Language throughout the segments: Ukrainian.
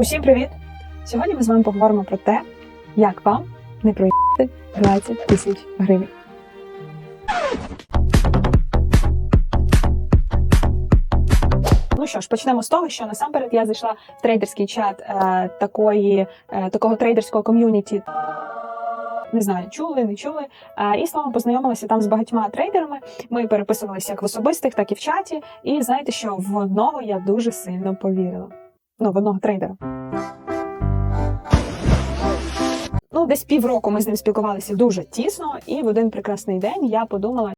Усім привіт! Сьогодні ми з вами поговоримо про те, як вам не проїхати 20 тисяч гривень. Ну що ж, почнемо з того, що насамперед я зайшла в трейдерський чат е, такої, е, такого трейдерського ком'юніті. Не знаю, чули, не чули. Е, і словом познайомилася там з багатьма трейдерами. Ми переписувалися як в особистих, так і в чаті. І знаєте, що в одного я дуже сильно повірила. Ну, в одного трейдера. Ну, десь півроку ми з ним спілкувалися дуже тісно, і в один прекрасний день я подумала,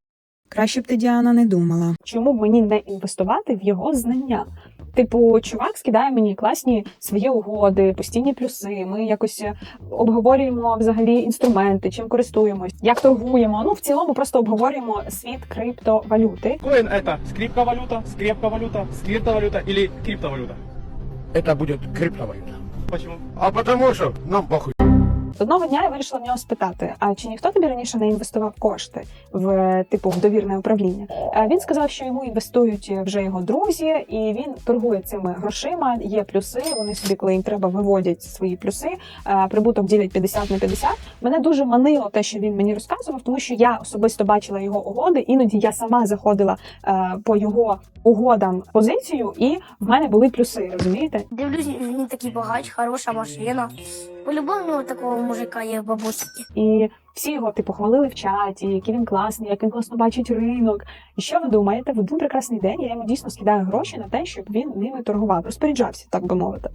Краще б ти Діана не думала. чому б мені не інвестувати в його знання. Типу, чувак скидає мені класні свої угоди, постійні плюси. Ми якось обговорюємо взагалі інструменти, чим користуємось, як торгуємо. Ну в цілому просто обговорюємо світ криптовалюти. Коин это скрипка-валюта, скрепка-валюта, сквирта-валюта или криптовалюта? Это будет криптовалюта. Почему? А потому что нам похуй. Одного дня я вирішила в нього спитати: а чи ніхто тобі раніше не інвестував кошти в типу в довірне управління? Він сказав, що йому інвестують вже його друзі, і він торгує цими грошима. Є плюси. Вони собі, коли їм треба, виводять свої плюси. Прибуток ділять 50 на 50. Мене дуже манило те, що він мені розказував, тому що я особисто бачила його угоди. Іноді я сама заходила е, по його угодам позицію, і в мене були плюси. Розумієте? Дивлюсь, він такий багач, хороша машина. По-любому такого мужика є в бабусі. І всі його типу хвалили в чаті, який він класний, як він класно бачить ринок. І що ви думаєте? В один прекрасний день я йому дійсно скидаю гроші на те, щоб він ними торгував, розпоряджався, так би мовити.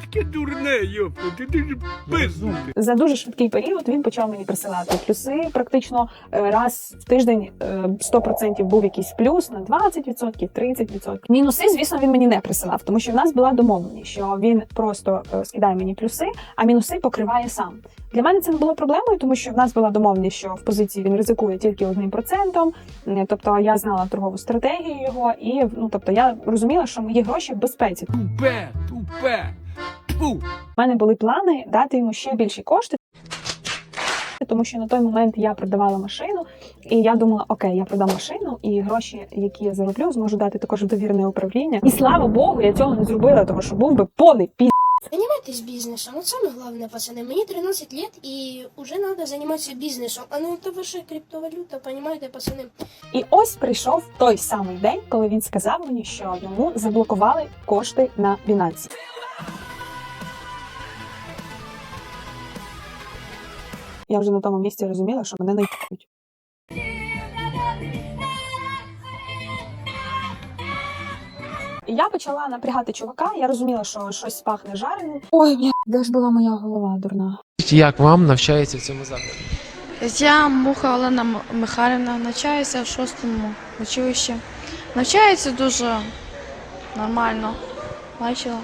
Таке дурне, ёпта, ти, ти ж безумний. За дуже швидкий період він почав мені присилати плюси. Практично е, раз в тиждень е, 100% був якийсь плюс на 20%, 30%. Мінуси, звісно, він мені не присилав, тому що в нас була домовленість, що він просто е, скидає мені плюси, а мінуси покриває сам. Для мене це не було проблемою, тому що в нас була домовленість, що в позиції він ризикує тільки одним процентом. Е, Тобто я знала торгову стратегію його, і ну тобто я розуміла, що мої гроші в безпеці. Тупе, тупе. У мене були плани дати йому ще більші кошти. Тому що на той момент я продавала машину, і я думала, окей, я продам машину, і гроші, які я зароблю, зможу дати також в довірне управління. І слава Богу, я цього не зробила, тому що був би повний пі. Занимайтесь бизнесом. Вот самое главное, пацаны. Мне 13 лет, и уже надо заниматься бизнесом. А ну это ваша криптовалюта, понимаете, пацаны? І ось прийшов той самий день, коли він сказав мені, що йому заблокували кошти на Binance. Я вже на тому місці розуміла, що мене не й**ють. І я почала напрягати чувака, я розуміла, що щось пахне жареним. Ой, бля, де ж була моя голова дурна. Як вам навчається в цьому закладі? Я Муха Олена Михайлівна, навчаюся в шостому училищі. Навчається дуже нормально. Бачила?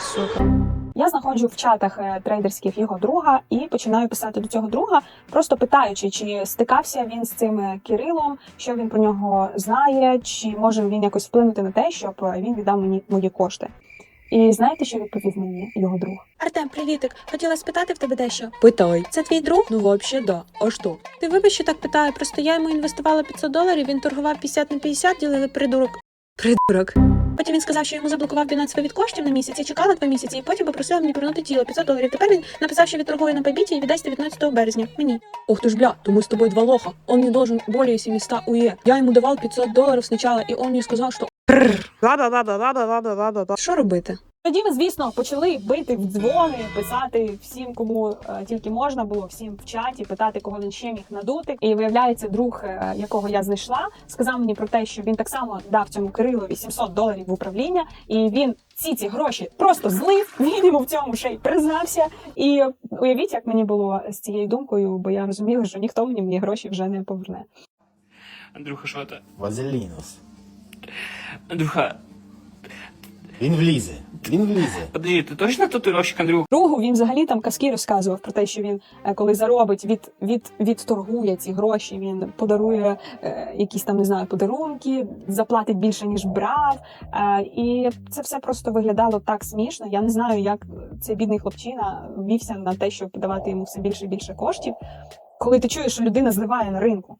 Супер. Я знаходжу в чатах е, трейдерських його друга і починаю писати до цього друга, просто питаючи, чи стикався він з цим е, Кирилом, що він про нього знає, чи може він якось вплинути на те, щоб е, він віддав мені мої кошти. І знаєте, що відповів мені його друг? Артем, привітик. Хотіла спитати в тебе дещо. Питай. Це твій друг? Ну, вообще, да. А що? Ти вибач, що так питаю. Просто я йому інвестувала 500 доларів, він торгував 50 на 50, ділили придурок. Придурок. Потім він сказав, що йому заблокував Binance від коштів на місяць і чекала два місяці, і потім попросила мені повернути тіло 500 доларів. Тепер він написав, що відторгує на побіті і віддасть 19 березня. Мені. Ох ти ж, бля, то мы с тобой два лоха. Он не должен более 700 УЕ. Я ему давал 500 долларов сначала, и он мне сказал, что... Що робити? Тоді ми, звісно, почали бити в дзвони, писати всім, кому е, тільки можна було, всім в чаті, питати, кого він ще міг надути. І виявляється, друг, е, якого я знайшла, сказав мені про те, що він так само дав цьому Кирилові 700 доларів в управління, і він всі ці гроші просто злив. Він йому в цьому ще й признався. І уявіть, як мені було з цією думкою, бо я розуміла, що ніхто мені мені гроші вже не поверне. Андрюха, що це? Вазелінус. Андрюха, Він влізе. Він влізе. подожди, ти точно татуировщик, Андрюха? Другу він взагалі там казки розказував про те, що він е, коли заробить, від, від, відторгує ці гроші, він подарує е, якісь там не знаю подарунки, заплатить більше ніж брав. Е, і це все просто виглядало так смішно. Я не знаю, як цей бідний хлопчина вівся на те, щоб давати йому все більше і більше коштів. Коли ти чуєш, що людина зливає на ринку.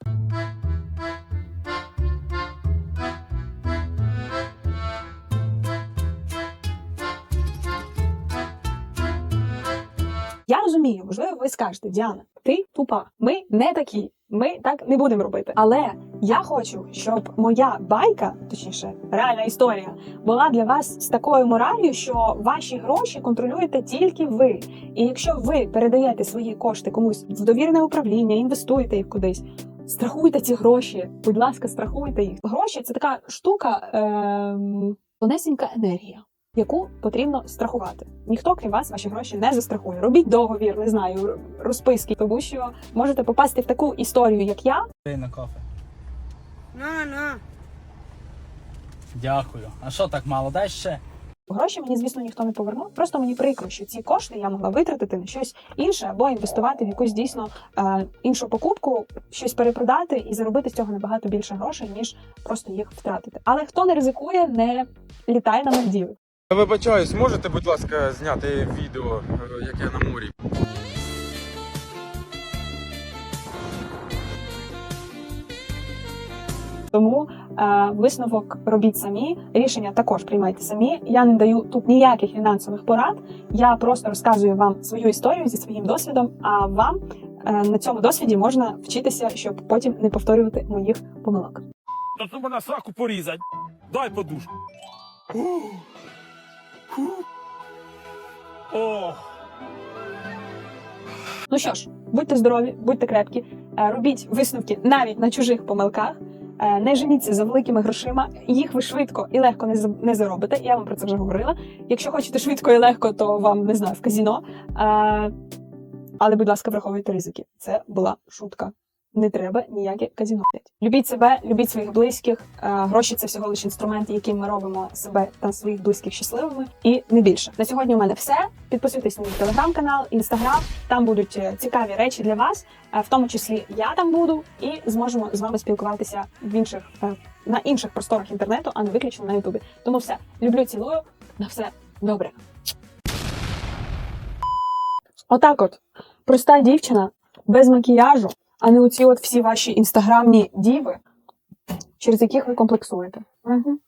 Я розумію, можливо, ви скажете, Діана, ти тупа. Ми не такі. Ми так не будемо робити. Але я хочу, щоб моя байка, точніше, реальна історія, була для вас з такою моралью, що ваші гроші контролюєте тільки ви. І якщо ви передаєте свої кошти комусь в довірене управління, інвестуєте їх кудись. Страхуйте ці гроші, будь ласка, страхуйте їх. Гроші це така штука, ем, тонесенька енергія, яку потрібно страхувати. Ніхто крім вас ваші гроші не застрахує. Робіть договір, не знаю, розписки, тому що можете попасти в таку історію, як я, на кафе. На, на. Дякую. А що так мало? Дай ще. Гроші мені, звісно, ніхто не повернув. Просто мені прикро, що ці кошти я могла витратити на щось інше або інвестувати в якусь дійсно е, іншу покупку, щось перепродати і заробити з цього набагато більше грошей, ніж просто їх втратити. Але хто не ризикує, не літає на Мальдіви. Вибачаюсь, можете, будь ласка, зняти відео, е, як я на морі? Тому е, висновок робіть самі, рішення також приймайте самі. Я не даю тут ніяких фінансових порад. Я просто розказую вам свою історію зі своїм досвідом. А вам е, на цьому досвіді можна вчитися, щоб потім не повторювати моїх помилок. Та треба на сраку порізать. Дай подушку. О, Ну що ж, будьте здорові, будьте крепкі, е, робіть висновки навіть на чужих помилках. е, Не женіться за великими грошима, їх ви швидко і легко не не заробите. Я вам про це вже говорила. Якщо хочете швидко і легко, то вам не знаю в казіно. Е, Але, будь ласка, враховуйте ризики. Це була шутка. Не треба ніяке казіно. Любіть себе, любіть своїх близьких. Е, Гроші це всього лише інструмент, яким ми робимо себе та своїх близьких щасливими, і не більше. На сьогодні у мене все. Підписуйтесь на мій телеграм-канал, інстаграм. Там будуть е, цікаві речі для вас, е, в тому числі я там буду, і зможемо з вами спілкуватися в інших на інших просторах інтернету, а не виключно на Ютубі. Тому все люблю, цілую. На все добре. Отак, от проста дівчина без макіяжу, а не оці от всі ваші інстаграмні діви, через яких ви комплексуєте. Угу.